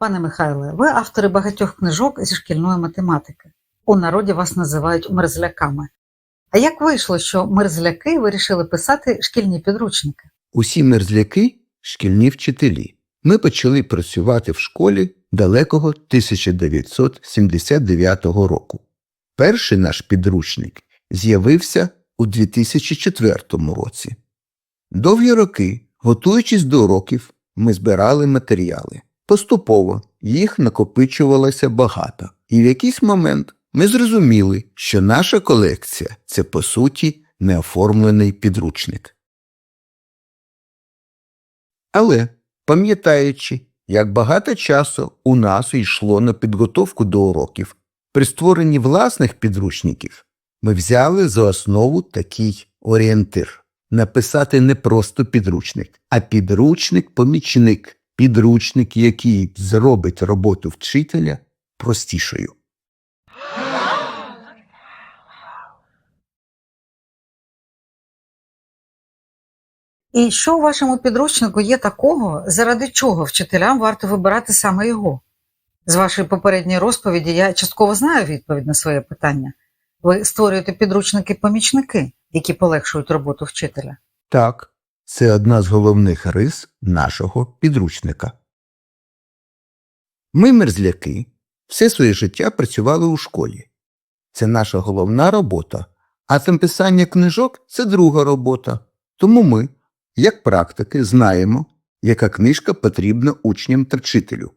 Пане Михайле, ви автори багатьох книжок зі шкільної математики. У народі вас називають мерзляками. А як вийшло, що мерзляки вирішили писати шкільні підручники? Усі мерзляки шкільні вчителі. Ми почали працювати в школі далекого 1979 року. Перший наш підручник з'явився у 2004 році. Довгі роки, готуючись до уроків, ми збирали матеріали. Поступово їх накопичувалося багато, і в якийсь момент ми зрозуміли, що наша колекція це по суті неоформлений підручник. Але, пам'ятаючи, як багато часу у нас йшло на підготовку до уроків, при створенні власних підручників, ми взяли за основу такий орієнтир написати не просто підручник, а підручник-помічник, підручник, який зробить роботу вчителя простішою. І що у вашому підручнику є такого, заради чого вчителям варто вибирати саме його? З вашої попередньої розповіді я частково знаю відповідь на своє питання. Ви створюєте підручники-помічники, які полегшують роботу вчителя. Так, це одна з головних рис нашого підручника. Ми, мерзляки, все своє життя працювали у школі. Це наша головна робота, а написання книжок це друга робота. Тому ми, як практики, знаємо, яка книжка потрібна учням та вчителю.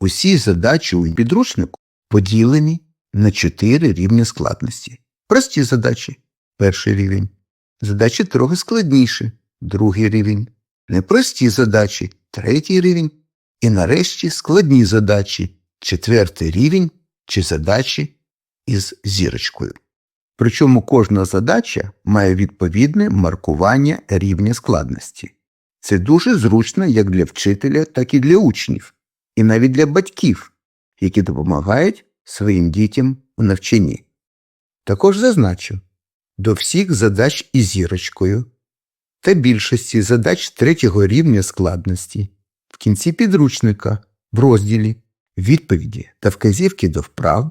Усі задачі у підручнику поділені на чотири рівні складності. Прості задачі перший рівень. Задачі трохи складніші другий рівень. Непрості задачі третій рівень. І нарешті складні задачі четвертий рівень чи задачі із зірочкою. Причому кожна задача має відповідне маркування рівня складності. Це дуже зручно як для вчителя, так і для учнів, і навіть для батьків, які допомагають своїм дітям у навчанні. Також зазначу, до всіх задач із зірочкою та більшості задач третього рівня складності в кінці підручника в розділі відповіді та вказівки до вправ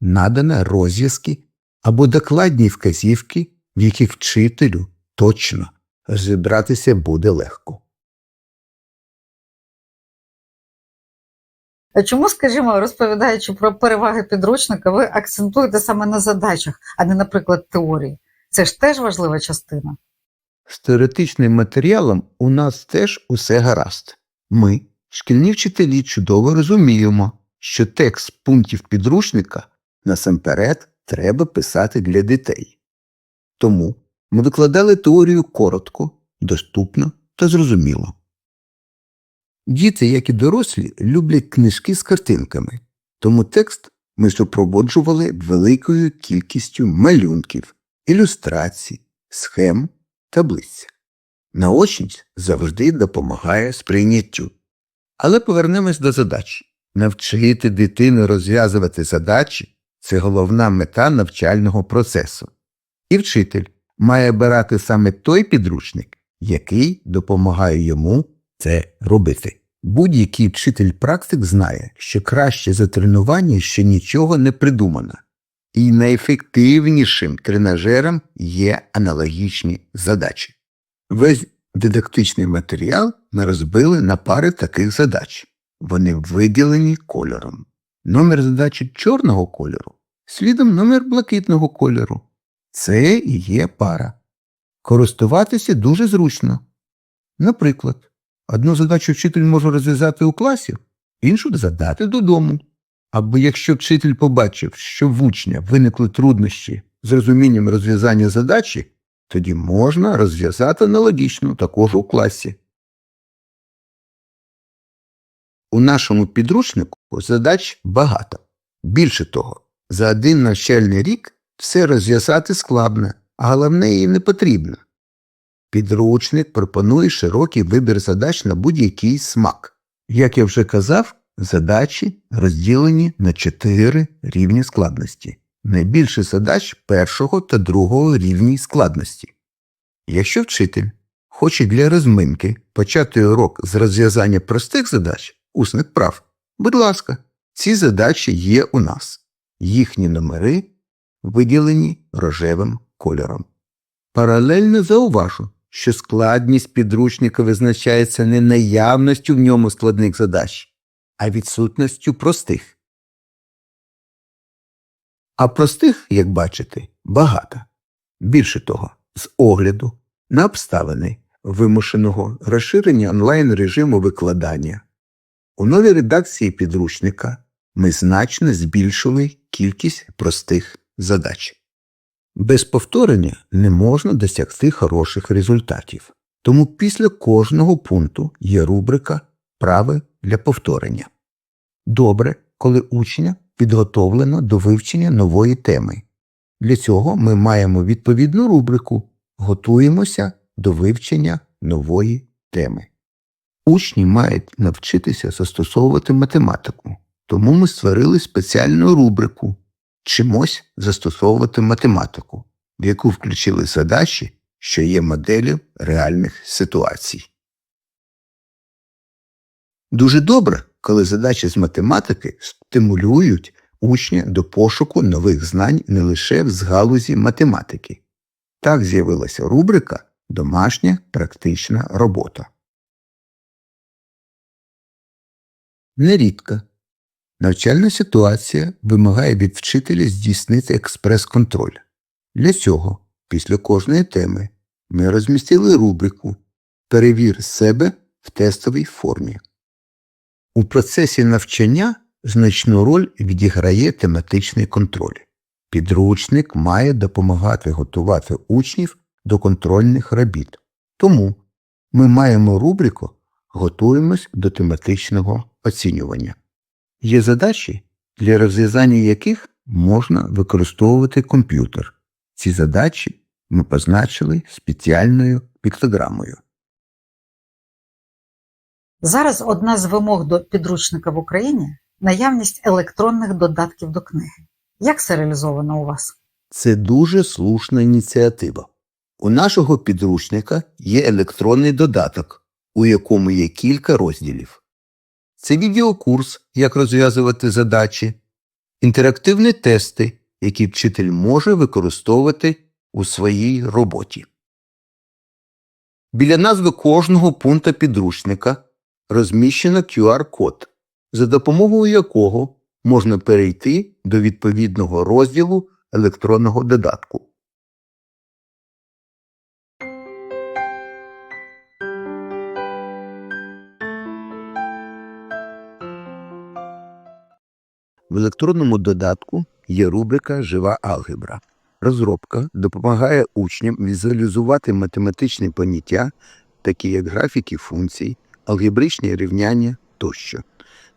надано розв'язки або докладні вказівки, в яких вчителю точно розібратися буде легко. А Чому, скажімо, розповідаючи про переваги підручника, ви акцентуєте саме на задачах, а не, наприклад, теорії? Це ж теж важлива частина. З теоретичним матеріалом у нас теж усе гаразд. Ми, шкільні вчителі, чудово розуміємо, що текст пунктів підручника насамперед треба писати для дітей. Тому ми викладали теорію коротко, доступно та зрозуміло. Діти, як і дорослі, люблять книжки з картинками, тому текст ми супроводжували великою кількістю малюнків, ілюстрацій, схем, таблиць. Наочність завжди допомагає сприйняттю. Але повернемось до задач. Навчити дитину розв'язувати задачі це головна мета навчального процесу. І вчитель має брати саме той підручник, який допомагає йому це робити. Будь-який вчитель-практик знає, що краще за тренування ще нічого не придумано, і найефективнішим тренажером є аналогічні задачі. Весь дидактичний матеріал ми розбили на пари таких задач. Вони виділені кольором. Номер задачі чорного кольору слідом номер блакитного кольору. Це і є пара. Користуватися дуже зручно. Наприклад, одну задачу вчитель може розв'язати у класі, іншу задати додому. Або якщо вчитель побачив, що в учня виникли труднощі з розумінням розв'язання задачі, тоді можна розв'язати аналогічно також у класі. У нашому підручнику задач багато. Більше того, за один навчальний рік все розв'язати складно, а головне і не потрібно. Підручник пропонує широкий вибір задач на будь-який смак. Як я вже казав, задачі розділені на чотири рівні складності. Найбільше задач першого та другого рівні складності. Якщо вчитель хоче для розминки почати урок з розв'язання простих задач, усних прав, Будь ласка, ці задачі є у нас. Їхні номери виділені рожевим кольором. Паралельно зауважу, що складність підручника визначається не наявністю в ньому складних задач, а відсутністю простих. А простих, як бачите, багато. Більше того, з огляду на обставини вимушеного розширення онлайн режиму викладання. У новій редакції підручника ми значно збільшили кількість простих задач. Без повторення не можна досягти хороших результатів, тому після кожного пункту є рубрика Прави для повторення. Добре, коли учня підготовлено до вивчення нової теми. Для цього ми маємо відповідну рубрику Готуємося до вивчення нової теми. Учні мають навчитися застосовувати математику, тому ми створили спеціальну рубрику Чимось застосовувати математику, в яку включили задачі, що є моделлю реальних ситуацій. Дуже добре, коли задачі з математики стимулюють учня до пошуку нових знань не лише з галузі математики. Так з'явилася рубрика Домашня практична робота. Нерідко навчальна ситуація вимагає від вчителя здійснити експрес-контроль. Для цього, після кожної теми, ми розмістили рубрику Перевір себе в тестовій формі. У процесі навчання значну роль відіграє тематичний контроль. Підручник має допомагати готувати учнів до контрольних робіт. Тому ми маємо рубрику Готуємось до тематичного оцінювання. Є задачі, для розв'язання яких можна використовувати комп'ютер. Ці задачі ми позначили спеціальною піктограмою. Зараз одна з вимог до підручника в Україні наявність електронних додатків до книги. Як це реалізовано у вас? Це дуже слушна ініціатива. У нашого підручника є електронний додаток, у якому є кілька розділів. Це відеокурс, як розв'язувати задачі, інтерактивні тести, які вчитель може використовувати у своїй роботі. Біля назви кожного пункта підручника розміщено QR-код, за допомогою якого можна перейти до відповідного розділу електронного додатку. В електронному додатку є рубрика Жива алгебра. Розробка допомагає учням візуалізувати математичні поняття, такі як графіки функцій, алгебричні рівняння тощо.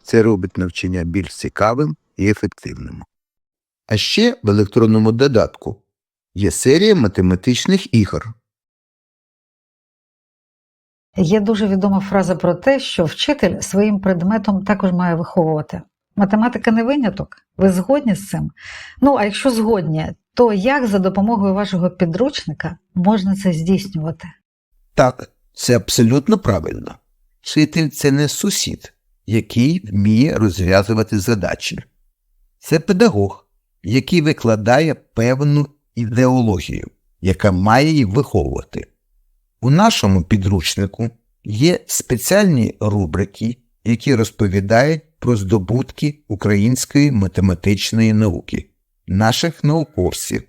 Це робить навчання більш цікавим і ефективним. А ще в електронному додатку є серія математичних ігор. Є дуже відома фраза про те, що вчитель своїм предметом також має виховувати. Математика не виняток. Ви згодні з цим? Ну, а якщо згодні, то як за допомогою вашого підручника можна це здійснювати? Так, це абсолютно правильно. Вчитель це не сусід, який вміє розв'язувати задачі. Це педагог, який викладає певну ідеологію, яка має її виховувати. У нашому підручнику є спеціальні рубрики, які розповідають про здобутки української математичної науки, наших науковців.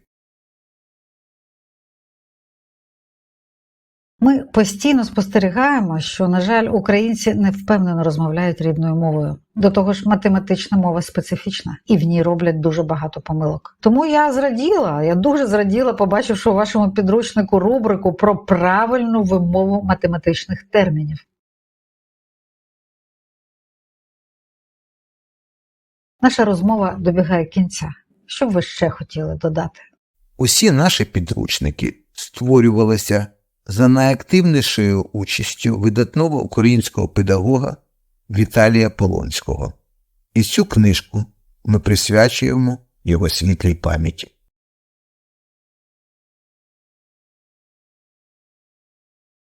Ми постійно спостерігаємо, що, на жаль, українці не впевнено розмовляють рідною мовою. До того ж, математична мова специфічна, і в ній роблять дуже багато помилок. Тому я зраділа, я дуже зраділа, побачивши у вашому підручнику рубрику про правильну вимову математичних термінів. Наша розмова добігає кінця. Що б ви ще хотіли додати? Усі наші підручники створювалися за найактивнішою участю видатного українського педагога Віталія Полонського. І цю книжку ми присвячуємо його світлій пам'яті.